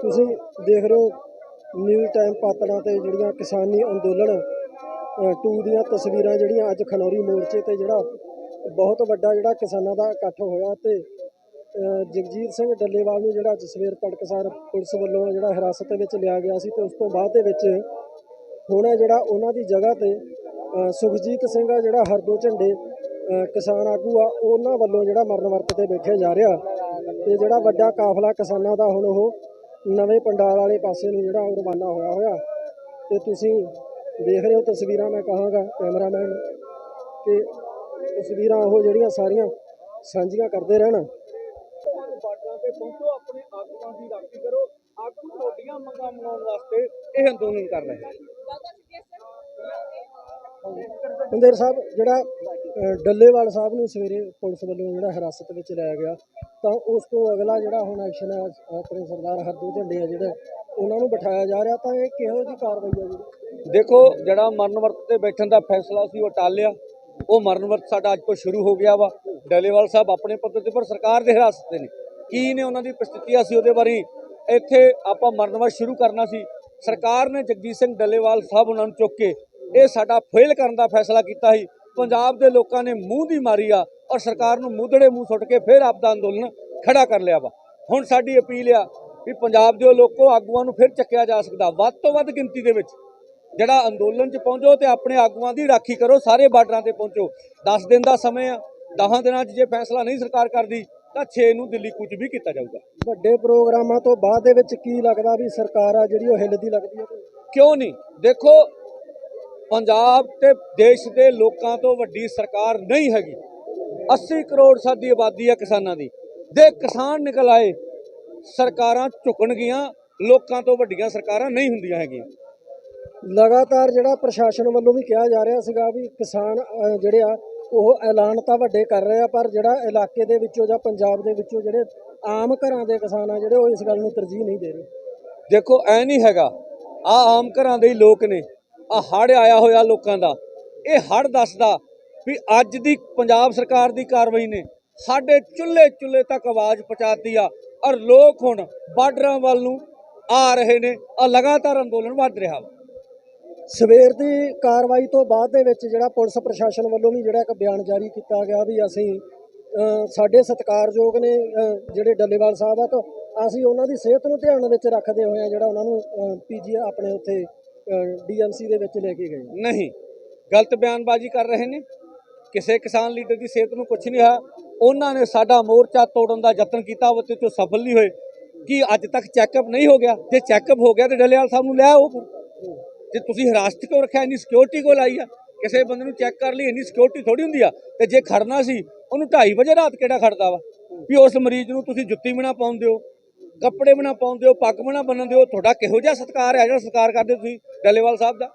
ਤੁਸੀਂ ਦੇਖ ਰਹੇ ਹੋ ਨਿਊ ਟਾਈਮ ਪਾਤੜਾਂ ਤੇ ਜਿਹੜੀਆਂ ਕਿਸਾਨੀ ਅੰਦੋਲਨ ਟੂ ਦੀਆਂ ਤਸਵੀਰਾਂ ਜਿਹੜੀਆਂ ਅੱਜ ਖਨੌਰੀ ਮੋਰਚੇ ਤੇ ਜਿਹੜਾ ਬਹੁਤ ਵੱਡਾ ਜਿਹੜਾ ਕਿਸਾਨਾਂ ਦਾ ਇਕੱਠ ਹੋਇਆ ਤੇ ਜਗਜੀਤ ਸਿੰਘ ਡੱਲੇਵਾਲ ਨੂੰ ਜਿਹੜਾ ਅੱਜ ਸਵੇਰ ਤੜਕਸਾਰ ਪੁਲਿਸ ਵੱਲੋਂ ਜਿਹੜਾ ਹਿਰਾਸਤ ਵਿੱਚ ਲਿਆ ਗਿਆ ਸੀ ਤੇ ਉਸ ਤੋਂ ਬਾਅਦ ਦੇ ਵਿੱਚ ਹੁਣ ਜਿਹੜਾ ਉਹਨਾਂ ਦੀ ਜਗ੍ਹਾ ਤੇ ਸੁਖਜੀਤ ਸਿੰਘ ਆ ਜਿਹੜਾ ਹਰਦੋ ਝੰਡੇ ਕਿਸਾਨ ਆਗੂ ਆ, ਉਹਨਾਂ ਵੱਲੋਂ ਜਿਹੜਾ ਮਰਨ ਵਰਤ ਤੇ ਬੈਠਿਆ ਜਾ ਰਿਹਾ। ਤੇ ਜਿਹੜਾ ਵੱਡਾ ਕਾਫਲਾ ਕਿਸਾਨਾਂ ਦਾ ਹੁਣ ਉਹ ਨਵੇਂ ਪੰਡਾਲ ਵਾਲੇ ਪਾਸੇ ਨੂੰ ਜਿਹੜਾ ਉਹ ਰਵਾਨਾ ਹੋਇਆ ਹੋਇਆ। ਤੇ ਤੁਸੀਂ ਦੇਖ ਰਹੇ ਹੋ ਤਸਵੀਰਾਂ ਮੈਂ ਕਹਾਂਗਾ ਕੈਮਰਾਮੈਨ ਕਿ ਤਸਵੀਰਾਂ ਉਹ ਜਿਹੜੀਆਂ ਸਾਰੀਆਂ ਸਾਂਝੀਆਂ ਕਰਦੇ ਰਹਿਣ। ਬਾਰਡਰਾਂ ਤੇ ਪਹੁੰਚੋ ਆਪਣੇ ਆਗੂਆਂ ਦੀ ਰਾਖੀ ਕਰੋ। ਆਗੂ ਤੁਹਾਡੀਆਂ ਮੰਗਾਂ ਮਨਾਉਣ ਵਾਸਤੇ ਇਹ ਅੰਦੋਲਨ ਕਰ ਰਹੇ ਹਨ। ਹੁੰਦੇਰ ਸਾਹਿਬ ਜਿਹੜਾ ਡੱਲੇਵਾਲ ਸਾਹਿਬ ਨੂੰ ਸਵੇਰੇ ਪੁਲਿਸ ਵੱਲੋਂ ਜਿਹੜਾ ਹਿਰਾਸਤ ਵਿੱਚ ਲਿਆ ਗਿਆ ਤਾਂ ਉਸ ਤੋਂ ਅਗਲਾ ਜਿਹੜਾ ਹੁਣ ਐਕਸ਼ਨ ਹੈ, ਆਪਣੇ ਸਰਦਾਰ ਹਰਦੋ ਝੰਡੇ ਆ ਜਿਹੜੇ, ਉਹਨਾਂ ਨੂੰ ਬਿਠਾਇਆ ਜਾ ਰਿਹਾ, ਤਾਂ ਇਹ ਕਿਹੋ ਜਿਹੀ ਕਾਰਵਾਈ ਹੈ ਜਿਹੜੀ ਦੇਖੋ, ਜਿਹੜਾ ਮਰਨ ਵਰਤ ਤੇ ਬੈਠਣ ਦਾ ਫੈਸਲਾ ਸੀ, ਉਹ ਟਾਲਿਆ। ਉਹ ਮਰਨ ਵਰਤ ਸਾਡਾ ਅੱਜ ਤੋਂ ਸ਼ੁਰੂ ਹੋ ਗਿਆ ਵਾ। ਡੱਲੇਵਾਲ ਸਾਹਿਬ ਆਪਣੇ ਪੱਧਰ ਤੇ, ਪਰ ਸਰਕਾਰ ਦੇ ਹਿਰਾਸਤ ਤੇ ਨੇ ਕੀ ਨੇ ਉਹਨਾਂ ਦੀ ਪ੍ਰਸਥਿਤੀਆਂ ਸੀ ਉਹਦੇ ਬਾਰੇ? ਇੱਥੇ ਆਪਾਂ ਮਰਨ ਵਰਤ ਸ਼ੁਰੂ ਕਰਨਾ ਸੀ। ਸਰਕਾਰ ਨੇ ਜਗਜੀਤ ਸਿੰਘ ਡੱਲੇਵਾਲ ਸਾਹਿਬ ਉਹਨਾਂ ਨੂੰ ਚੁੱਕ ਕੇ ਇਹ ਸਾਡਾ ਫੇਲ ਕਰਨ ਦਾ ਫੈਸਲਾ ਕੀਤਾ ਸੀ। ਪੰਜਾਬ ਦੇ ਲੋਕਾਂ ਨੇ ਮੂੰਹ ਦੀ ਮਾਰੀ ਆ ਔਰ ਸਰਕਾਰ ਨੂੰ ਮੂਧੜੇ ਮੂੰਹ ਸੁੱਟ ਕੇ ਫਿਰ ਆਪਦਾ ਅੰਦੋਲਨ ਖੜਾ ਕਰ ਲਿਆ ਵਾ। ਹੁਣ ਸਾਡੀ ਅਪੀਲ ਆ ਵੀ ਪੰਜਾਬ ਦੇ ਲੋਕੋ ਆਗੂਆਂ ਨੂੰ ਫਿਰ ਚੱਕਿਆ ਜਾ ਸਕਦਾ। ਵੱਧ ਤੋਂ ਵੱਧ ਗਿਣਤੀ ਦੇ ਵਿੱਚ ਜਿਹੜਾ ਅੰਦੋਲਨ 'ਚ ਪਹੁੰਚੋ ਤੇ ਆਪਣੇ ਆਗੂਆਂ ਦੀ ਰਾਖੀ ਕਰੋ ਸਾਰੇ ਬਾਰਡਰਾਂ ਤੇ ਪਹੁੰਚੋ। 10 ਦਿਨ ਦਾ ਸਮੇਂ ਆ 10 ਦਿਨਾਂ 'ਚ ਜੇ ਫੈਸਲਾ ਨਹੀਂ ਸਰਕਾਰ ਕਰਦੀ ਤਾਂ 6 ਨੂੰ ਦਿੱਲੀ ਕੂਚ ਵੀ ਕੀਤਾ ਜਾਊਗਾ। ਵੱਡੇ ਪ੍ਰੋਗਰਾਮਾਂ ਤੋਂ ਬਾਅਦ ਦੇ ਵਿੱਚ ਕੀ ਲੱਗਦਾ ਵੀ ਸਰਕਾਰ ਆ ਜਿਹੜੀ ਉਹ ਹਿੱਲਦੀ ਲੱਗਦੀ ਹੈ ਕਿਉਂ ਨਹੀਂ? ਦੇਖੋ ਪੰਜਾਬ ਤੇ ਦੇਸ਼ ਦੇ ਲੋਕਾਂ ਤੋਂ ਵੱਡੀ ਸਰਕਾਰ ਨਹੀਂ ਹੈਗੀ। 80 ਕਰੋੜ ਸਾਡੀ ਆਬਾਦੀ ਆ ਕਿਸਾਨਾਂ ਦੀ। ਜੇ ਕਿਸਾਨ ਨਿਕਲ ਆਏ ਸਰਕਾਰਾਂ ਝੁਕਣਗੀਆਂ ਲੋਕਾਂ ਤੋਂ ਵੱਡੀਆਂ ਸਰਕਾਰਾਂ ਨਹੀਂ ਹੁੰਦੀਆਂ ਹੈਗੀਆਂ। ਲਗਾਤਾਰ ਜਿਹੜਾ ਪ੍ਰਸ਼ਾਸਨ ਵੱਲੋਂ ਵੀ ਕਿਹਾ ਜਾ ਰਿਹਾ ਸੀਗਾ ਵੀ ਕਿਸਾਨ ਜਿਹੜੇ ਆ ਉਹ ਐਲਾਨ ਤਾਂ ਵੱਡੇ ਕਰ ਰਹੇ ਆ ਪਰ ਜਿਹੜਾ ਇਲਾਕੇ ਦੇ ਵਿੱਚੋਂ ਜਾਂ ਪੰਜਾਬ ਦੇ ਵਿੱਚੋਂ ਜਿਹੜੇ ਆਮ ਘਰਾਂ ਦੇ ਕਿਸਾਨ ਆ ਜਿਹੜੇ ਉਹ ਇਸ ਗੱਲ ਨੂੰ ਤਰਜੀਹ ਨਹੀਂ ਦੇ ਰਹੇ। ਦੇਖੋ ਐ ਨਹੀਂ ਹੈਗਾ। ਆ ਆਮ ਘਰਾਂ ਦੇ ਹੀ ਲੋਕ ਨੇ। ਆ ਹੜ ਆਇਆ ਹੋਇਆ ਲੋਕਾਂ ਦਾ। ਇਹ ਹੜ ਦੱਸਦਾ ਵੀ ਅੱਜ ਦੀ ਪੰਜਾਬ ਸਰਕਾਰ ਦੀ ਕਾਰਵਾਈ ਨੇ ਸਾਡੇ ਚੁੱਲ੍ਹੇ ਚੁੱਲ੍ਹੇ ਤੱਕ ਆਵਾਜ਼ ਪਹੁੰਚਾਤੀ ਆ ਔਰ ਲੋਕ ਹੁਣ ਬਾਰਡਰਾਂ ਵੱਲ ਨੂੰ ਆ ਰਹੇ ਨੇ। ਆ ਲਗਾਤਾਰ ਅੰਦੋਲਨ ਵੱਧ ਰਿਹਾ ਵਾ। ਸਵੇਰ ਦੀ ਕਾਰਵਾਈ ਤੋਂ ਬਾਅਦ ਦੇ ਵਿੱਚ ਜਿਹੜਾ ਪੁਲਿਸ ਪ੍ਰਸ਼ਾਸਨ ਵੱਲੋਂ ਵੀ ਜਿਹੜਾ ਇੱਕ ਬਿਆਨ ਜਾਰੀ ਕੀਤਾ ਗਿਆ ਵੀ ਅਸੀਂ ਸਾਡੇ ਸਤਿਕਾਰਯੋਗ ਨੇ ਜਿਹੜੇ ਡੱਲੇਵਾਲ ਸਾਹਿਬ ਆ ਤਾਂ ਅਸੀਂ ਉਹਨਾਂ ਦੀ ਸਿਹਤ ਨੂੰ ਧਿਆਨ ਵਿੱਚ ਰੱਖਦੇ ਹੋਏ ਜਿਹੜਾ ਉਹਨਾਂ ਨੂੰ ਪੀਜੀ ਆਪਣੇ ਉੱਥੇ ਡੀਐਮਸੀ ਦੇ ਵਿੱਚ ਲੈ ਕੇ ਗਏ ਨਹੀਂ, ਗਲਤ ਬਿਆਨਬਾਜ਼ੀ ਕਰ ਰਹੇ ਨੇ। ਕਿਸੇ ਕਿਸਾਨ ਲੀਡਰ ਦੀ ਸਿਹਤ ਨੂੰ ਕੁਝ ਨਹੀਂ ਹੋਇਆ। ਉਹਨਾਂ ਨੇ ਸਾਡਾ ਮੋਰਚਾ ਤੋੜਨ ਦਾ ਯਤਨ ਕੀਤਾ ਉਹ ਤੇ ਚੋਂ ਸਫਲ ਨਹੀਂ ਹੋਏ। ਕਿ ਅੱਜ ਤੱਕ ਚੈੱਕਅਪ ਨਹੀਂ ਹੋ ਗਿਆ? ਜੇ ਚੈੱਕਅਪ ਹੋ ਗਿਆ ਤੇ ਡੱਲੇਵਾਲ ਸਾਹਿਬ ਨੂੰ ਲੈ ਆਓ ਜੇ ਤੁਸੀਂ ਹਿਰਾਸਤ ਕਿਉਂ ਰੱਖਿਆ? ਇੰਨੀ ਸਿਕਿਉਰਿਟੀ ਕੋਲ ਆਈ ਆ। ਕਿਸੇ ਬੰਦੇ ਨੂੰ ਚੈੱਕ ਕਰ ਲਈ, ਇੰਨੀ ਸਿਕਿਉਰਿਟੀ ਥੋੜੀ ਹੁੰਦੀ ਆ। ਤੇ ਜੇ ਖੜਨਾ ਸੀ, ਉਹਨੂੰ 2:30 ਵਜੇ ਰਾਤ ਕਿਹੜਾ ਖੜਦਾ ਵਾ? ਵੀ ਉਸ ਮਰੀਜ਼ ਨੂੰ ਤੁਸੀਂ ਜੁੱਤੀ ਬਣਾ ਪਾਉਂਦੇ ਹੋ। ਕੱਪੜੇ ਬਣਾ ਪਾਉਂਦੇ ਹੋ ਪੱਗ ਬਣਾ ਬੰਨਦੇ ਹੋ ਤੁਹਾਡਾ ਕਿਹੋ ਜਿਹਾ ਸਤਿਕਾਰ ਹੈ ਜਿਹੜਾ ਸਤਿਕਾਰ ਕਰਦੇ ਤੁਸੀਂ ਡੱਲੇਵਾਲ ਸਾਹਿਬ ਦਾ?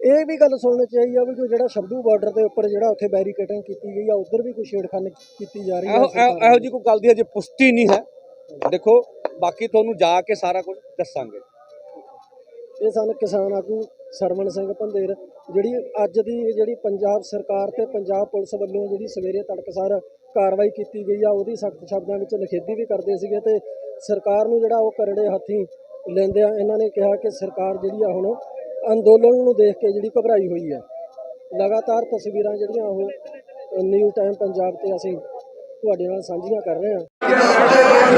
ਇਹ ਵੀ ਗੱਲ ਸੁਣਨੀ ਚਾਹੀਦੀ ਆ ਵੀ ਕੋਈ ਜਿਹੜਾ ਸ਼ੰਭੂ ਬਾਰਡਰ ਦੇ ਉੱਪਰ ਜਿਹੜਾ ਉੱਥੇ ਬੈਰੀਕੇਡਿੰਗ ਕੀਤੀ ਗਈ ਆ ਉਧਰ ਵੀ ਕੋਈ ਛੇੜਖਾਨੀ ਕੀਤੀ ਜਾ ਰਹੀ ਹੈ ਇਹੋ ਜੀ ਕੋਈ ਗੱਲ ਦੀ ਹਜੇ ਪੁਸ਼ਟੀ ਨਹੀਂ ਹੈ। ਦੇਖੋ ਬਾਕੀ ਤੁਹਾਨੂੰ ਜਾ ਕੇ ਸਾਰਾ ਕੁਝ ਦੱਸਾਂਗੇ। ਇਹ ਸਨ ਕਿਸਾਨ ਆਗੂ ਸਰਵਣ ਸਿੰਘ ਪੰਦੇਰ ਜਿਹੜੀ ਅੱਜ ਦੀ ਜਿਹੜੀ ਪੰਜਾਬ ਸਰਕਾਰ ਤੇ ਪੰਜਾਬ ਪੁਲਿਸ ਵੱਲੋਂ ਜਿਹੜੀ ਸਵੇਰੇ ਤੜਕਸਾਰ ਕਾਰਵਾਈ ਕੀਤੀ ਗਈ ਆ, ਉਹਦੀ ਸਖਤ ਸ਼ਬਦਾਂ ਵਿੱਚ ਨਿਖੇਧੀ ਵੀ ਕਰਦੇ ਸੀਗੇ ਤੇ ਸਰਕਾਰ ਨੂੰ ਜਿਹੜਾ ਉਹ ਕਰੜੇ ਹੱਥੀ ਲੈਂਦੇ ਆ, ਇਹਨਾਂ ਨੇ ਕਿਹਾ ਕਿ ਸਰਕਾਰ ਜਿਹੜੀ ਆ ਹੁਣ ਅੰਦੋਲਨ ਨੂੰ ਦੇਖ ਕੇ ਜਿਹੜੀ ਘਬਰਾਈ ਹੋਈ ਹੈ ਲਗਾਤਾਰ ਤਸਵੀਰਾਂ ਜਿਹੜੀਆਂ ਉਹ ਨਿਊ ਟਾਈਮ ਪੰਜਾਬ ਤੇ ਅਸੀਂ ਤੁਹਾਡੇ ਨਾਲ ਸਾਂਝੀਆਂ ਕਰ ਰਹੇ ਹਾਂ।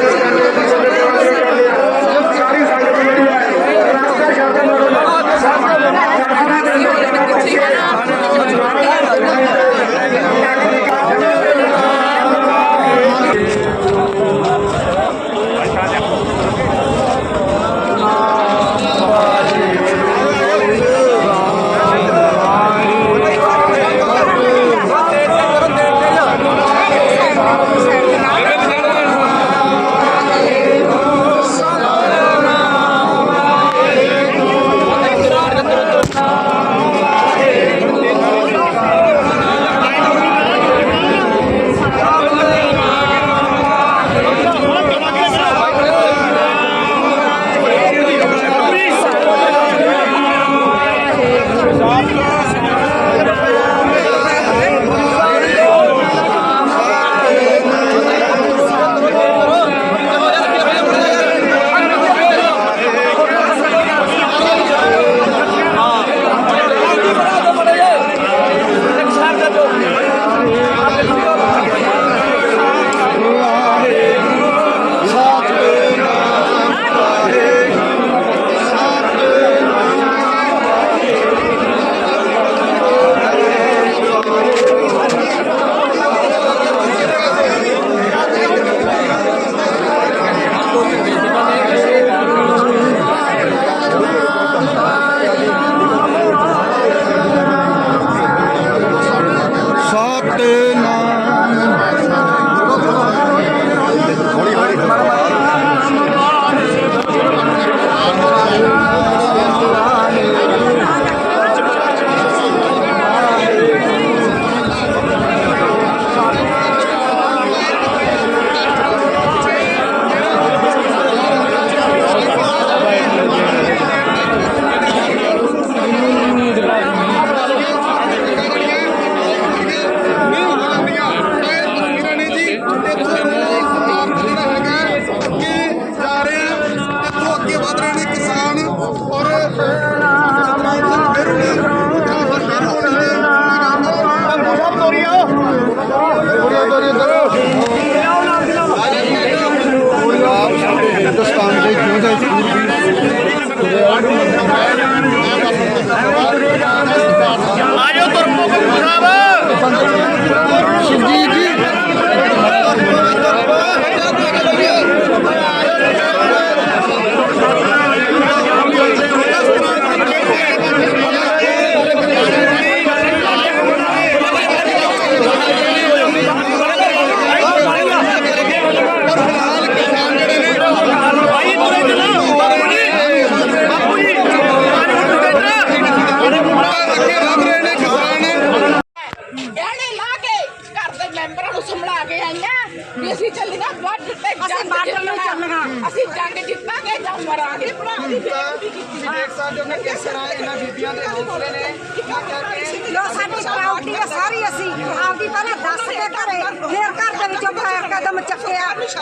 ਜੀ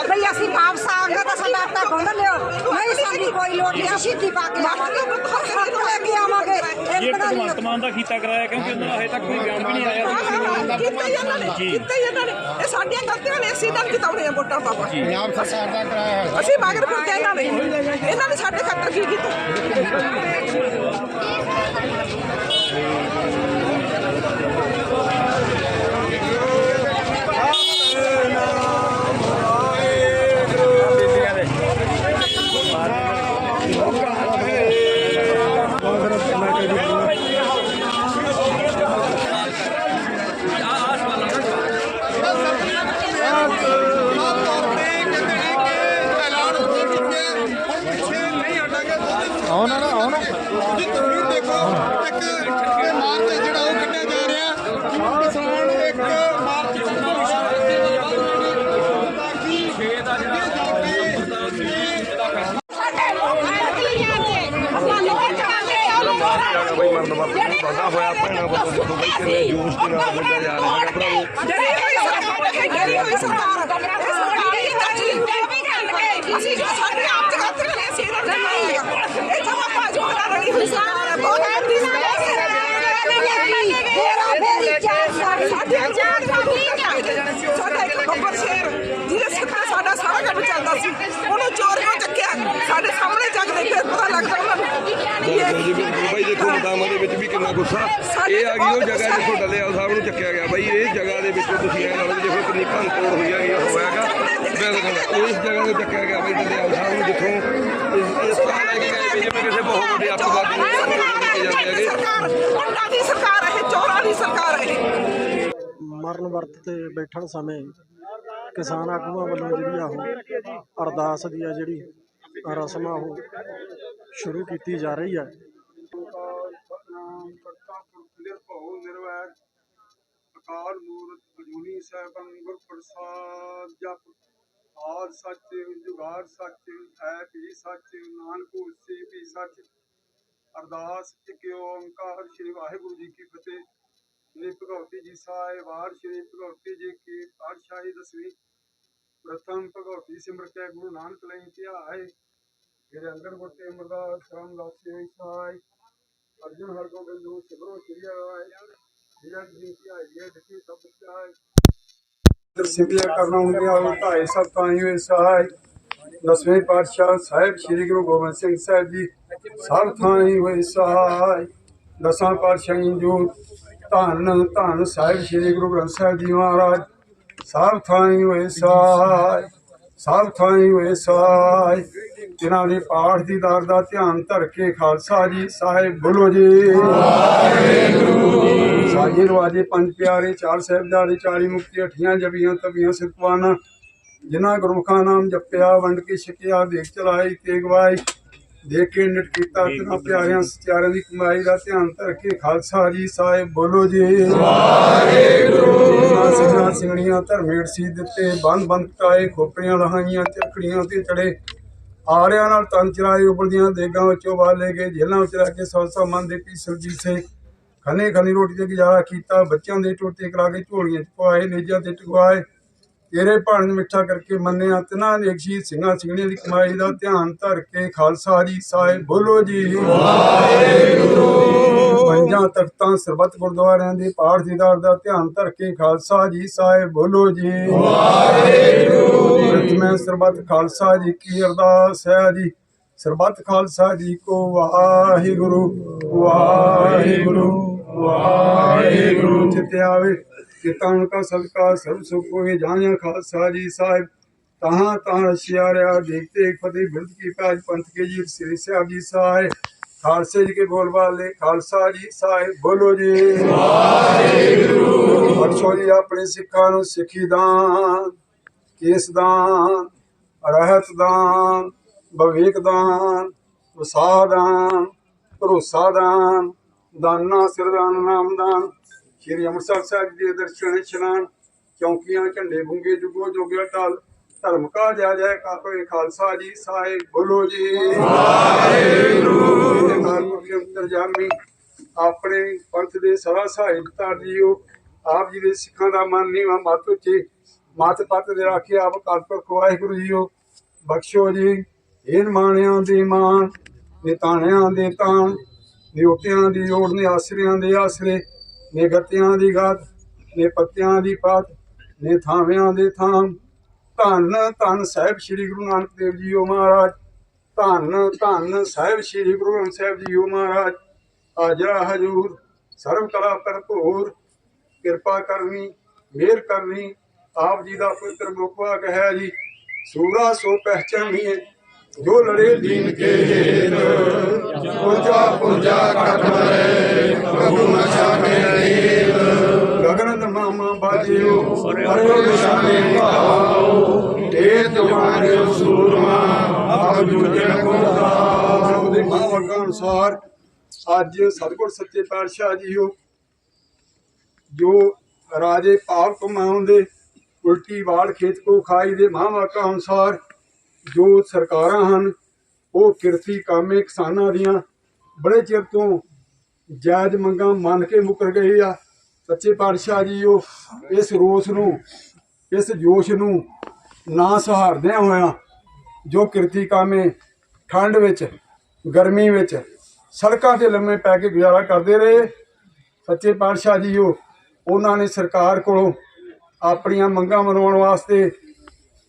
ਬਈ ਅਸੀਂ ਵਾਪਸ ਆ ਗਏ ਤਾਂ ਸਾਡਾ ਆਟਾ ਗੁੰਨ ਲਿਓ। ਨਹੀਂ ਸਾਡੀ ਕੋਈ ਲੋੜ ਨਹੀਂ ਅਸੀਂ ਸਿੱਧੀ ਪਾ ਕੇ ਆਵਾਂਗੇ ਹੱਥ ਲੈ ਕੇ ਆਵਾਂਗੇ। ਇਹ ਇੱਕ ਗੱਲ ਭਗਵੰਤ ਮਾਨ ਦਾ ਕੀਤਾ ਕਰਾਇਆ ਕਿਉਂਕਿ ਉਹਨਾਂ ਦਾ ਹਜੇ ਤੱਕ ਕੋਈ ਬਿਆਨ ਵੀ ਨਹੀਂ ਆਇਆ। ਕੀਤਾ ਹੀ ਇਹਨਾਂ ਨੇ ਕੀਤਾ ਹੀ ਇਹਨਾਂ ਨੇ। ਇਹ ਸਾਡੀਆਂ ਗਲਤੀਆਂ ਨੇ ਅਸੀਂ ਤਾਂ ਜਿਤਾਉਣੇ ਆ ਵੋਟਾਂ ਪਾਪਾ ਪੰਜਾਬ ਸਰਕਾਰ ਦਾ ਕਰਾਇਆ ਅਸੀਂ ਮਗਰ ਫਿਰਦੇ ਇਹਨਾਂ ਨੇ। ਇਹਨਾਂ ਨੇ ਸਾਡੇ ਖਾਤਰ ਕੀ ਕੀਤਾ? ਜਿਹੜੀ ਜਿਹੜੀ ਹੋਈ ਸਰਕਾਰ ਇਹ ਸਰਕਾਰ ਦੀ। ਤਰਜੀਹ ਤੇ ਵੀ ਕਰਨਗੇ ਅਸੀਂ ਜੋ ਸਾਡੇ ਆਪ ਚ ਗੱਤ ਕਰੇ ਸੀ ਨਹੀਂ ਇਹ ਜਮਾ ਬਾਜੂ ਕਰਾ ਰਹੀ ਹੋਈ ਸਰਕਾਰ ਹੈ। ਬਹੁਤ ਨਾਲ ਫੇਰਾ ਫੇਰੀ ਚਾਰ ਸਾਡੀ ਸਾਡੇ ਚਾਰ ਸਾਡੀ ਸਾਡਾ ਇੱਕ ਬੱਬਰ ਸ਼ੇਰ ਜਿਹਦੇ ਤੇ ਸਾਡਾ ਸਾਰਾ ਕੰਮ ਚੱਲਦਾ ਸੀ। ਉਹਨੂੰ ਚੋਰ ਕਿਉਂ ਚੱਕਿਆ। ਸਾਡੇ ਸਾਹਮਣੇ ਜੱਗ ਦੇ ਫਿਰ ਪਤਾ ਲੱਗਦਾ ਉਹਨਾਂ ਨੂੰ ਜੀ ਬਿਲਕੁਲ ਬਾਈ ਦੇਖੋ ਮਦਾਮਾਂ ਦੇ ਵਿੱਚ ਵੀ ਕਿੰਨਾ ਗੁੱਸਾ। ਇਹ ਆ ਗਈ ਉਹ ਜਗ੍ਹਾ ਜਿੱਥੋਂ ਡੱਲੇਵਾਲ ਸਾਹਿਬ ਨੂੰ ਚੱਕਿਆ ਗਿਆ। ਬਾਈ ਇਹ ਜਗ੍ਹਾ ਦੇ ਵਿੱਚ ਤੁਸੀਂ ਐ ਲੱਗਦਾ ਦੇਖੋ ਕਿੰਨੀ ਭੰਨ ਤੋੜ ਹੋਈ ਹੈਗੀ ਹੋਇਆਗਾ ਬਿਲਕੁਲ ਇਸ ਜਗ੍ਹਾ ਤੇ ਚੱਕਿਆ ਗਿਆ ਬਾਈ ਡੱਲੇਵਾਲ ਸਾਹਿਬ ਨੂੰ ਜਿੱਥੋਂ ਇਸ- ਇਸ ਤਰ੍ਹਾਂ ਲੈ ਕੇ ਗਏ ਵੀ ਜਿਵੇਂ ਕਿਸੇ ਬਹੁਤ ਵੱਡੇ ਅੱਤਵਾਦੀ ਨੂੰ ਜਾਂਦੇ ਹੈਗੇ। ਸਰਕਾਰ ਉਹਨਾਂ ਦੀ ਸਰਕਾਰ ਹੈ ਚੋਰਾਂ ਦੀ ਸਰਕਾਰ ਹੈ। ਮਰਨ ਵਰਤ ਤੇ ਬੈਠਣ ਸਮੇਂ ਕਿਸਾਨ ਆਗੂਆਂ ਵੱਲੋਂ ਜਿਹੜੀ ਆ ਉਹ ਅਰਦਾਸ ਦੀ ਆ ਜਿਹੜੀ ਰਸਮ ਆ ਉਹ ਸ਼ੁਰੂ ਕੀਤੀ ਜਾ ਰਹੀ ਹੈ ਨਿਰਭਉ ਨਿਰਵੈਰ ਅਕਾਲ ਮੂਰਤ ਅਜੂਨੀ ਸਹਿਬੰ ਗੁਰ ਪ੍ਰਸਾਦ ਜਪ। ਆਦ ਸੱਚ ਜੁਗਾਰ ਸੱਚ, ਹੈ ਵੀ ਸੱਚ, ਨਾਨਕ ਹੋਸੀ ਵੀ ਸੱਚ। ਅਰਦਾਸ ਇੱਕ ਓੰਕਾਰ, ਸ੍ਰੀ ਵਾਹਿਗੁਰੂ ਜੀ ਕੀ ਫਤਿਹ। ਸ੍ਰੀ ਭਗਵਤੀ ਜੀ ਸਾਹਿਬ ਵਾਰ, ਸ੍ਰੀ ਭਗਵਤੀ ਜੀ ਕੀ ਪਾਤਸ਼ਾਹੀ ਦਸਵੀਂ। ਪ੍ਰਥਮ ਭਗਵਤੀ ਸਿਮਰ ਗੁਰੂ ਨਾਨਕ ਲਈ ਧਿਆਏ। ਮੇਰੇ ਅੰਦਰ ਗੁਰਤੇ ਅਮਰਦਾਸ ਸ਼ਰਮ ਲਾਸੇ ਸਾਈ ਅਰਜੁਨ ਹਰਗੋਬਿੰਦ ਨੂੰ ਸਿਮਰੋ ਚਿਰਿਆ ਗਵਾਏ ਜਿਹੜਾ ਜੀ ਧਿਆਈਏ ਦਿੱਤੀ ਸਭ ਚਾਹੇ ਦਰਸਿਆ ਕਰਨਾ ਹੁੰਦੇ ਆ ਢਾਈ ਸਭ ਤਾਈ ਹੋਏ ਸਹਾਈ ਦਸਵੇਂ ਪਾਤਸ਼ਾਹ ਸਾਹਿਬ ਸ੍ਰੀ ਗੁਰੂ ਗੋਬਿੰਦ ਸਿੰਘ ਸਾਹਿਬ ਜੀ ਸਭ ਥਾਈ ਹੋਏ ਸਹਾਈ ਦਸਾਂ ਪਾਤਸ਼ਾਹਾਂ ਜੋ ਧੰਨ ਧੰਨ ਸਾਹਿਬ ਸ੍ਰੀ ਗੁਰੂ ਗ੍ਰੰਥ ਜੀ ਜਿਨ੍ਹਾਂ ਦੇ ਪਾਠ ਦੀ ਦਾਰ ਦਾ ਧਿਆਨ ਧਰ ਕੇ ਖਾਲਸਾ ਜੀ ਸਾਹਿਬ ਬੋਲੋ ਜੀ। ਵਾਹਿਗੁਰੂ ਸਾਜੇ ਰਵਾਜੇ ਪੰਜ ਪਿਆਰੇ ਚਾਰ ਸਾਹਿਬਜ਼ਾਦੇ 40 ਮੁਕਤੀ ਅਠੀਆਂ ਜਬੀਆਂ ਤਬੀਆਂ ਸਿਰਪਾਨਾ ਜਿਨ੍ਹਾਂ ਗੁਰਮੁਖਾਂ ਨਾਮ ਜਪਿਆ ਵੰਡ ਕੇ ਛਕਿਆ ਦੇਖ ਚਲਾਈ ਤੇ ਗਵਾਈ ਦੇਖ ਕੇ ਨਿਟ ਕੀਤਾ ਤਨਾ ਪਿਆਰਿਆਂ ਸਚਿਆਰਿਆਂ ਦੀ ਕਮਾਈ ਦਾ ਧਿਆਨ ਧਰ ਕੇ ਖਾਲਸਾ ਜੀ ਸਾਹਿਬ ਬੋਲੋ ਜੀ। ਵਾਹਿਗੁਰੂ ਸਿੰਘਾਂ ਸਿੰਘਣੀਆਂ ਧਰਮੇੜ ਸੀ ਦਿੱਤੇ ਬੰਦ ਬੰਦ ਕਾਏ ਖੋਪੜੀਆਂ ਲਹਾਈਆਂ ਚਰਖੜੀਆਂ ਤੇ ਚੜੇ। ਆਰਿਆਂ ਨਾਲ ਤਨ ਉਬਲਦੀਆਂ ਦੇਗਾਂ ਵਿੱਚੋਂ ਬਾਲੇ ਗਏ ਜੇਲਾਂ ਵਿੱਚ ਰਹਿ ਕੇ ਸੌ ਮਨ ਦੇ ਪੀਸਲ ਜੀ ਸੇ ਖਨੇ ਖਨੀ ਰੋਟੀ ਤੇ ਗੁਜ਼ਾਰਾ ਕੀਤਾ, ਬੱਚਿਆਂ ਦੇ ਟੋਟੇ ਕਰਾ ਕੇ ਝੋਲੀਆਂ ਚ ਪਵਾਏ ਨੇਜਾਂ ਤੇ ਟਕਵਾਏ। ਤੇਰੇ ਭਾਣ ਨੂੰ ਮਿੱਠਾ ਕਰਕੇ ਮੰਨਿਆ, ਤਨਾ ਨੇ ਸ਼ਹੀਦ ਸਿੰਘਾਂ ਸਿੰਘਣੀਆਂ ਦੀ ਕਮਾਈ ਦਾ ਧਿਆਨ ਧਰ ਕੇ ਖਾਲਸਾ ਜੀ ਸਾਹਿਬ ਬੋਲੋ ਜੀ। ਵਾਹਿਗੁਰੂ ਪੰਜਾਂ ਤਖਤਾਂ ਸਰਬੱਤ ਗੁਰਦੁਆਰਿਆਂ ਦੇ ਪਾਠ ਦੀਦਾਰ ਦਾ ਧਿਆਨ ਧਰ ਕੇ ਖਾਲਸਾ ਜੀ ਸਾਹਿਬ ਬੋਲੋ ਜੀ। ਵਾਹਿਗੁਰੂ ਮੈਂ ਸਰਬੱਤ ਖਾਲਸਾ ਜੀ ਕੀ ਅਰਦਾਸ ਹੈ ਜੀ। ਸਰਬੱਤ ਖਾਲਸਾ ਜੀ ਕੋ ਵਾਹਿਗੁਰੂ ਵਾਹਿਗੁਰੂ ਵਾਹਿਗੁਰੂ। ਚਿਤ ਆਵੇ ਕਿਤਾਨ ਕਾ ਸਦਕਾ, ਸਭ ਸੁਖ ਹੋਏ ਜਾਣਿਆ ਖਾਲਸਾ ਜੀ ਸਾਹਿਬ। ਤਹਾਂ ਤਹਾਂ ਰਸ਼ਿਆਰਿਆ ਦੇਖਤੇ ਇੱਕ ਫਤਿਹ ਬਿਰਦ ਕੀ ਪਾਜ ਪੰਥ ਕੇ ਜੀ, ਸ੍ਰੀ ਸਾਹਿਬ ਜੀ ਸਾਹਿਬ। ਖਾਲਸੇ ਜੀ ਕੇ ਬੋਲ ਵਾਲੇ ਖਾਲਸਾ ਜੀ ਸਾਹਿਬ, ਬੋਲੋ ਜੀ। ਵਾਹਿਗੁਰੂ। ਬਖਸ਼ੋ ਜੀ ਆਪਣੇ ਸਿੱਖਾਂ ਨੂੰ ਸਿੱਖੀ ਦਾਨ। ਕੇਸ ਦਾਨ ਰਹਿਤ ਦਾਨ ਵਿਵੇਕ ਦਾਨ ਵਸਾ ਦਾਨ ਭਰੋਸਾ ਦਾਨ ਦਾਨਾ ਸਿਰਦਾਨ ਨਾਮ ਦਾਨ ਸ਼੍ਰੀ ਅੰਮ੍ਰਿਤਸਰ ਸਾਹਿਬ ਜੀ ਦੇ ਦਰਸ਼ਨ ਇਸ਼ਨਾਨ ਚੌਂਕੀਆਂ ਝੰਡੇ ਬੁੰਗੇ ਜੁਗੋ ਜੋਗਿਆ ਟਾਲ ਧਰਮ ਕਾ ਜੈ ਜੈ ਕਾ ਕੋਈ ਖਾਲਸਾ ਜੀ ਸਾਹਿਬ ਬੋਲੋ ਜੀ। ਵਾਹਿਗੁਰੂ। ਆਪਣੇ ਪੰਥ ਦੇ ਸਦਾ ਸਹਾਇਤਾ ਜੀਓ ਆਪ ਜੀ ਦੇ ਸਿੱਖਾਂ ਦਾ ਮਨ ਨੀਵਾ ਮਤ ਉੱਚੀ ਮਤ ਪਤ ਦੇ ਰਾਖੇ ਆਪ ਕਾਲਪੁਰਖ ਵਾਹਿਗੁਰੂ ਜੀਓ। ਬਖਸ਼ੋ ਜੀ ਇਹ ਮਾਣਿਆਂ ਦੀ ਮਾਣ, ਨਿਤਾਣਿਆਂ ਦੇ ਤਾਣ ਨਿਉਟਿਆਂ ਦੀ ਓੜ ਨੇ ਆਸਰਿਆਂ ਦੇ ਆਸਰੇ, ਨੇ ਗੱਤਿਆਂ ਦੀ ਗਾਤ, ਨੇ ਪੱਤਿਆਂ ਦੀ ਪਾਤ, ਨੇ ਥਾਵਿਆਂ ਦੇ ਥਾਮ। ਧੰਨ ਧੰਨ ਸਾਹਿਬ ਸ੍ਰੀ ਗੁਰੂ ਨਾਨਕ ਦੇਵ ਜੀ ਓ ਮਹਾਰਾਜ। ਧੰਨ ਧੰਨ ਸਾਹਿਬ ਸ੍ਰੀ ਗੁਰੂ ਗ੍ਰੰਥ ਸਾਹਿਬ ਜੀ ਓ ਮਹਾਰਾਜ। ਹਾਜ਼ਰਾ ਹਜੂਰ ਸਰਬ ਕਲਾ ਭਰਪੂਰ ਕਿਰਪਾ ਕਰਨੀ, ਮਿਹਰ ਕਰਨੀ ਆਪ ਜੀ ਦਾ ਪੁੱਤਰ ਮੁਖ ਵਾਕ ਜੀ, ਸੂਰਾ ਸੋ ਪਹਿਚਾਨੀਏ ਜੋ ਲੜੇ ਦੀਨ ਕੇ ਹੇਤ ਪੁਰਜਾ ਪੁਰਜਾ ਕਟ ਮਰੇ, ਪ੍ਰਭੂ ਨਸ਼ਾ ਕੇ ਨੀਲ ਗਗਨ ਦਮਾਮਾ ਬਾਜਿਓ, ਹਰਿਓ ਨਿਸ਼ਾਨੇ ਪਾਓ ਏ ਜਵਾਨ ਸੂਰਮਾ, ਆਪ ਜੁਜਨ ਕੋ ਦਾ ਦੇ ਮਾਵਕਾਂ ਅਨੁਸਾਰ ਅੱਜ ਸਤਿਗੁਰ ਸੱਚੇ ਪਾਤਸ਼ਾਹ ਜੀ ਜੀਓ, ਜੋ ਰਾਜੇ ਪਾਪ ਕਮਾਉਂਦੇ ਉਲਟੀ ਵਾੜ ਖੇਤ ਕੋ ਖਾਈ ਦੇ ਮਹਾਂਵਾਕਾਂ ਅਨੁਸਾਰ। ਜੋ ਸਰਕਾਰਾਂ ਹਨ, ਉਹ ਕਿਰਤੀ ਕਾਮੇ ਕਿਸਾਨਾਂ ਦੀਆਂ ਬੜੇ ਚਿਰ ਤੋਂ ਜਾਇਜ਼ ਮੰਗਾਂ ਮੰਨ ਕੇ ਮੁਕਰ ਗਏ ਆ। ਸੱਚੇ ਪਾਤਸ਼ਾਹ ਜੀ, ਉਹ ਇਸ ਰੋਸ ਨੂੰ, ਇਸ ਜੋਸ਼ ਨੂੰ ਨਾ ਸਹਾਰਦਿਆਂ ਹੋਇਆ ਜੋ ਕਿਰਤੀ ਕਾਮੇ ਠੰਡ ਵਿੱਚ, ਗਰਮੀ ਵਿੱਚ ਸੜਕਾਂ ਤੇ ਲੰਮੇ ਪੈ ਕੇ ਗੁਜ਼ਾਰਾ ਕਰਦੇ ਰਹੇ। ਸੱਚੇ ਪਾਤਸ਼ਾਹ ਜੀ, ਉਹ, ਉਹਨਾਂ ਨੇ ਸਰਕਾਰ ਕੋਲੋਂ ਆਪਣੀਆਂ ਮੰਗਾਂ ਮਨਾਉਣ ਵਾਸਤੇ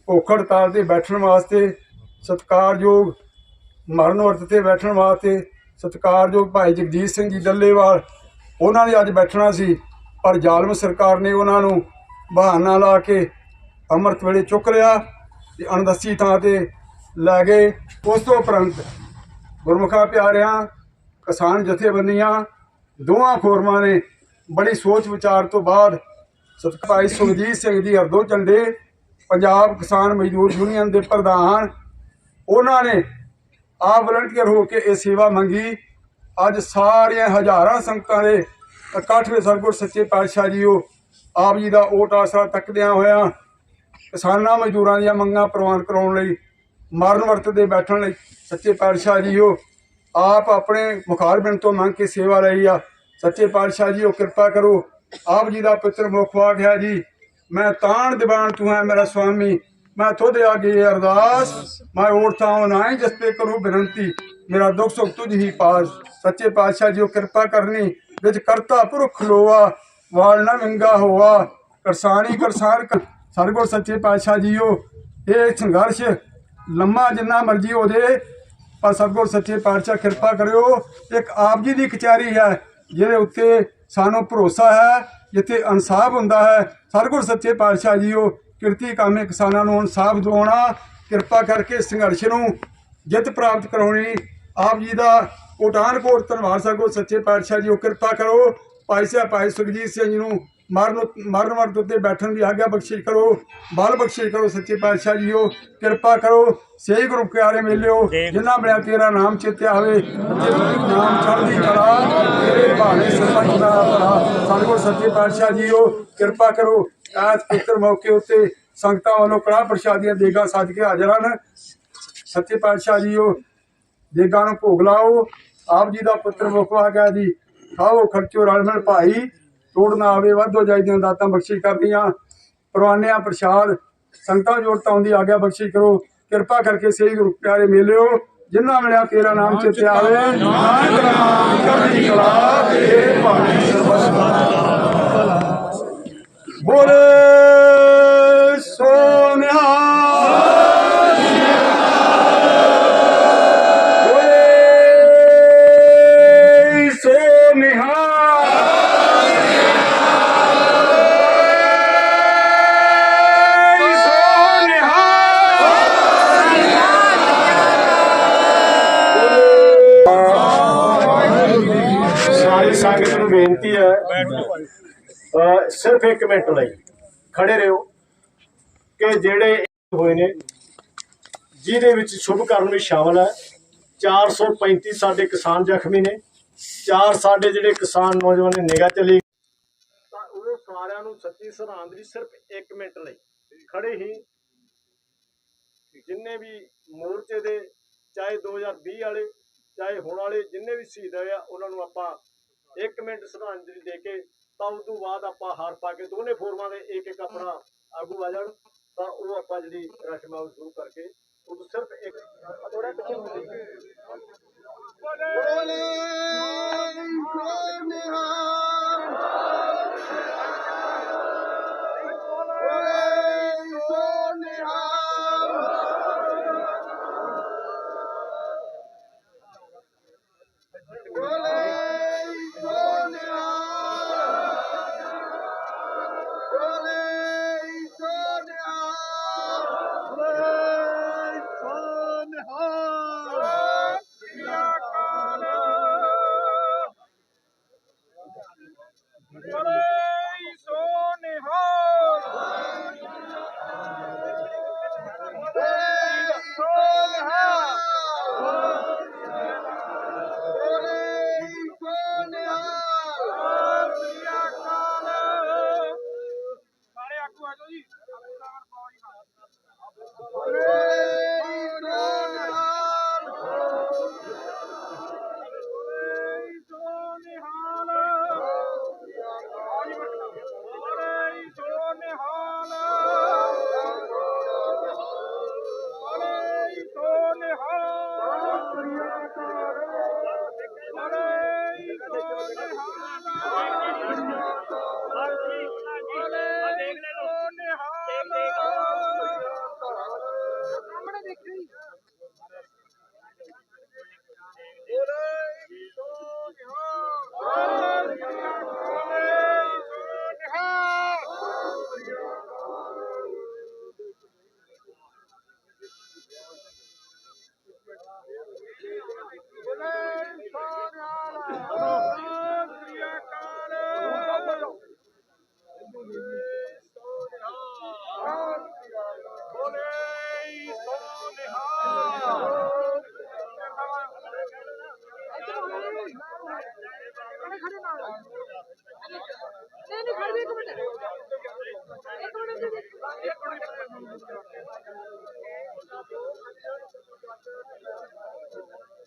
ਭੁੱਖ ਹੜਤਾਲ ਤੇ ਬੈਠਣ ਵਾਸਤੇ, ਸਤਿਕਾਰਯੋਗ ਮਰਨ ਵਰਤ ਤੇ ਬੈਠਣ ਵਾਸਤੇ, ਸਤਿਕਾਰਯੋਗ ਭਾਈ ਜਗਜੀਤ ਸਿੰਘ ਜੀ ਡੱਲੇਵਾਲ, ਉਹਨਾਂ ਨੇ ਅੱਜ ਬੈਠਣਾ ਸੀ, ਪਰ ਜ਼ਾਲਮ ਸਰਕਾਰ ਨੇ ਉਹਨਾਂ ਨੂੰ ਬਹਾਨਾ ਲਾ ਕੇ ਅੰਮ੍ਰਿਤ ਵੇਲੇ ਚੁੱਕ ਲਿਆ ਤੇ ਅਣਦੱਸੀ ਥਾਂ ਤੇ ਲੈ ਗਏ। ਉਸ ਤੋਂ ਉਪਰੰਤ ਗੁਰਮੁਖਾ ਪਿਆਰਿਆਂ, ਕਿਸਾਨ ਜਥੇਬੰਦੀਆਂ ਦੋਵਾਂ ਫੋਰਮਾਂ ਨੇ ਬੜੀ ਸੋਚ ਵਿਚਾਰ ਤੋਂ ਬਾਅਦ ਸਤਿਕਾਰ ਭਾਈ ਸੁਖਜੀਤ ਸਿੰਘ ਜੀ ਹਰਦੋ ਝੰਡੇ ਪੰਜਾਬ ਕਿਸਾਨ ਮਜ਼ਦੂਰ ਯੂਨੀਅਨ ਦੇ ਪ੍ਰਧਾਨ। ਉਹਨਾਂ ਨੇ ਆਪ ਵਲੰਟੀਅਰ ਹੋ ਕੇ ਇਹ ਸੇਵਾ ਮੰਗੀ। ਅੱਜ ਸਾਰੀਆਂ ਹਜ਼ਾਰਾਂ ਸੰਗਤਾਂ ਦੇ ਇਕੱਠ ਵਿੱਚ ਸਤਿਗੁਰ ਸੱਚੇ ਪਾਤਸ਼ਾਹ ਜੀ ਉਹ ਆਪ ਜੀ ਦਾ ਓਟ ਆਸਰਾ ਤੱਕਦਿਆਂ ਹੋਇਆ ਕਿਸਾਨਾਂ ਮਜ਼ਦੂਰਾਂ ਦੀਆਂ ਮੰਗਾਂ ਪ੍ਰਵਾਨ ਕਰਾਉਣ ਲਈ, ਮਰਨ ਵਰਤ ਦੇ ਬੈਠਣ ਲਈ ਸੱਚੇ ਪਾਤਸ਼ਾਹ ਜੀਓ, ਆਪ ਆਪਣੇ ਮੁਖਾਰ ਬਿਨ ਤੋਂ ਮੰਗ ਕੇ ਸੇਵਾ ਲਈ ਆ। ਸੱਚੇ ਪਾਤਸ਼ਾਹ ਜੀ ਉਹ ਕਿਰਪਾ ਕਰੋ। ਆਪ ਜੀ ਦਾ ਪੁੱਤਰ ਮੁਖ ਵਾਗ ਹੈ ਜੀ। ਮੈਂ ਤਾਣ ਦੀਵਾਨ ਤੂੰ ਹੈ ਮੇਰਾ ਸੁਆਮੀ ਮੈਂ ਤੁਹਾਡੇ ਅੱਗੇ ਅਰਦਾਸ, ਮੈਂ ਓਰਤਾ ਹਾਂ ਨਾਹੀਂ ਜਿਸ ਤੇ ਕਰੂੰ ਬੇਨਤੀ। ਮੇਰਾ ਦੁੱਖ ਸੁੱਖ ਤੁਝ ਹੀ ਪਾਸ। ਸੱਚੇ ਪਾਤਸ਼ਾਹ ਜੀਓ ਕਿਰਪਾ ਕਰਨੀ, ਵਿੱਚ ਕਰਤਾ ਪੁਰਖ ਲੋਆ, ਵਾਲ ਨਾ ਵਿੰਗਾ ਹੋਆ। ਕਰਸਾਨੀ ਕਰਸਾਨ ਕਰ ਸਰਗੁਰ ਸੱਚੇ ਪਾਤਸ਼ਾਹ ਜੀਓ, ਇਹ ਸੰਘਰਸ਼ ਲੰਮਾ ਜਿੰਨਾ ਮਰਜ਼ੀ ਹੋ ਜੇ ਪਰ ਸਤਿਗੁਰ ਸੱਚੇ ਪਾਤਸ਼ਾਹ ਕਿਰਪਾ ਕਰਿਓ। ਇੱਕ ਆਪ ਜੀ ਦੀ ਕਚਹਿਰੀ ਹੈ, ਜਿਹਦੇ ਉੱਤੇ ਸਾਨੂੰ ਭਰੋਸਾ ਹੈ, ਜਿੱਥੇ ਇਨਸਾਫ ਹੁੰਦਾ ਹੈ ਸਤਿਗੁਰ ਸੱਚੇ ਪਾਤਸ਼ਾਹ ਜੀਓ, ਕਿਰਤੀ ਕਾਮੇ ਕਿਸਾਨਾਂ ਨੂੰ ਇਨਸਾਫ ਦਿਵਾਉਣਾ, ਕਿਰਪਾ ਕਰਕੇ ਸੰਘਰਸ਼ ਨੂੰ ਜਿੱਤ ਪ੍ਰਾਪਤ ਕਰਾਉਣੀ। ਆਪ ਜੀ ਦਾ ਕੋਟਾਨ ਕੋਟ ਧੰਨਵਾਦ ਸਾਹਿਬ ਸੱਚੇ ਪਾਤਸ਼ਾਹ ਜੀ ਉਹ ਕਿਰਪਾ ਕਰੋ। ਭਾਈ ਸਾਹਿਬ, ਭਾਈ ਸੁਖਜੀਤ ਸਿੰਘ ਜੀ ਨੂੰ ਮਰਨ ਮਰਨ ਵਰਤ ਉੱਤੇ ਬੈਠਣ ਦੀ ਆਗਿਆ ਬਖਸ਼ਿਸ਼ ਕਰੋ, ਬਲ ਬਖਸ਼ਿਸ਼ ਕਰੋ ਸੱਚੇ ਪਾਤਸ਼ਾਹ ਜੀ ਉਹ ਕਿਰਪਾ ਕਰੋ, ਸਹੀ ਗੁਰੂ ਪਿਆਰੇ ਮਿਲਿਓ, ਜਿਨ੍ਹਾਂ ਮਿਲਿਆ ਤੇਰਾ ਨਾਮ ਚੇਤੇ ਆਵੇ ਤੇਰੇ ਨਾਮ ਚੜ੍ਹਦੀ ਕਲਾ, ਤੇਰੇ ਭਾਣੇ ਸਰਬੱਤ ਦਾ ਭਲਾ। ਸਾਡੇ ਸੱਚੇ ਪਾਤਸ਼ਾਹ ਜੀ ਉਹ ਕਿਰਪਾ ਕਰੋ ਐਸ ਪੁੱਤਰ ਮੌਕੇ ਉੱਤੇ ਸੰਗਤਾਂ ਵੱਲੋਂ ਕੜਾਹ ਪ੍ਰਸ਼ਾਦੀਆਂ ਦੇਗਾ ਸੱਜ ਕੇ ਹਾਜ਼ਰ ਹਨ। ਸੱਚੇ ਪਾਤਸ਼ਾਹ ਜੀ ਉਹ ਦੇਗਾਂ ਨੂੰ ਭੋਗ ਲਾਓ, ਆਪ ਜੀ ਦਾ ਪੁੱਤਰ ਮੁਖ ਆ ਗਿਆ ਜੀ, ਖਾਓ ਖਰਚੋ ਰਲ ਮਿਲ ਭਾਈ। ਤੋੜ ਨਾ ਆਵੇ ਵਾਧੋ ਜਾਈ ਦੀਆਂ ਦਾਤਾਂ ਬਖਸ਼ਿਸ਼ ਕਰਦੀਆਂ। ਪਰਵਾਨਿਆਂ ਪ੍ਰਸ਼ਾਦ ਸੰਗਤਾਂ ਜੋੜਤਾ ਆਉਂਦੀ ਆਗਿਆ ਬਖਸ਼ਿਸ਼ ਕਰੋ। ਕਿਰਪਾ ਕਰਕੇ ਸਹੀ ਗੁਰੂ ਪਿਆਰੇ ਮਿਲਿਓ ਜਿਨ੍ਹਾਂ ਮਿਲਿਆ ਤੇਰਾ ਨਾਮ ਚਿੱਤੇ ਆਵੇ। ਨਾਨਕ ਨਾਮ ਚੜ੍ਹਦੀ ਕਲਾ ਤੇ ਭਾਣੀ ਸਰਬੱਤ ਦਾ ਬੋਲੇ ਸਿਰਫ 1 ਮਿੰਟ ਲਈ ਖੜੇ ਰਹੋ ਕਿ ਜਿਹੜੇ ਹੋਏ ਨੇ, ਜਿਹਦੇ ਵਿੱਚ ਸ਼ੁਭ ਕਰਨ ਵੀ ਸ਼ਾਮਲ ਹੈ 435 ਸਾਡੇ ਕਿਸਾਨ ਜ਼ਖਮੀ ਨੇ, ਚਾਰ ਸਾਡੇ ਜਿਹੜੇ ਕਿਸਾਨ ਨੌਜਵਾਨ ਨੇ ਨਿਗਾਹ ਚਲੀ ਤਾਂ ਉਹ ਸਾਰਿਆਂ ਨੂੰ ਸੱਚੀ ਸਰਹੰਦ ਸਿਰਫ 1 ਮਿੰਟ ਲਈ ਖੜੇ ਹੀ ਜਿੰਨੇ ਵੀ ਮੋਰਚੇ ਦੇ, ਚਾਹੇ 2020 ਵਾਲੇ, ਚਾਹੇ ਹੁਣ ਵਾਲੇ ਜਿੰਨੇ ਵੀ ਸ਼ਹੀਦ ਹੋਏ ਆ, ਉਹਨਾਂ ਨੂੰ ਆਪਾਂ 1 ਮਿੰਟ ਸ਼ਰਧਾਂਜਲੀ ਦੇ ਕੇ ਤਾਂ ਉਸ ਤੋਂ ਬਾਅਦ ਆਪਾਂ ਹਾਰ ਪਾ ਕੇ ਦੋਨੇ ਫੋਰਮਾਂ ਦੇ ਇੱਕ ਇੱਕ ਆਪਣਾ ਆਗੂ ਆ ਜਾਣ, ਤਾਂ ਉਹ ਆਪਾਂ ਜਿਹੜੀ ਰਸ਼ਮਾ ਸ਼ੁਰੂ ਕਰਕੇ ਉਹ ਸਿਰਫ ਇੱਕ ਥੋੜਾ ਪਿੱਛੇ ਹੋ ਜਾਈਏ। ਨਹੀਂ ਨਹੀਂ ਖੜ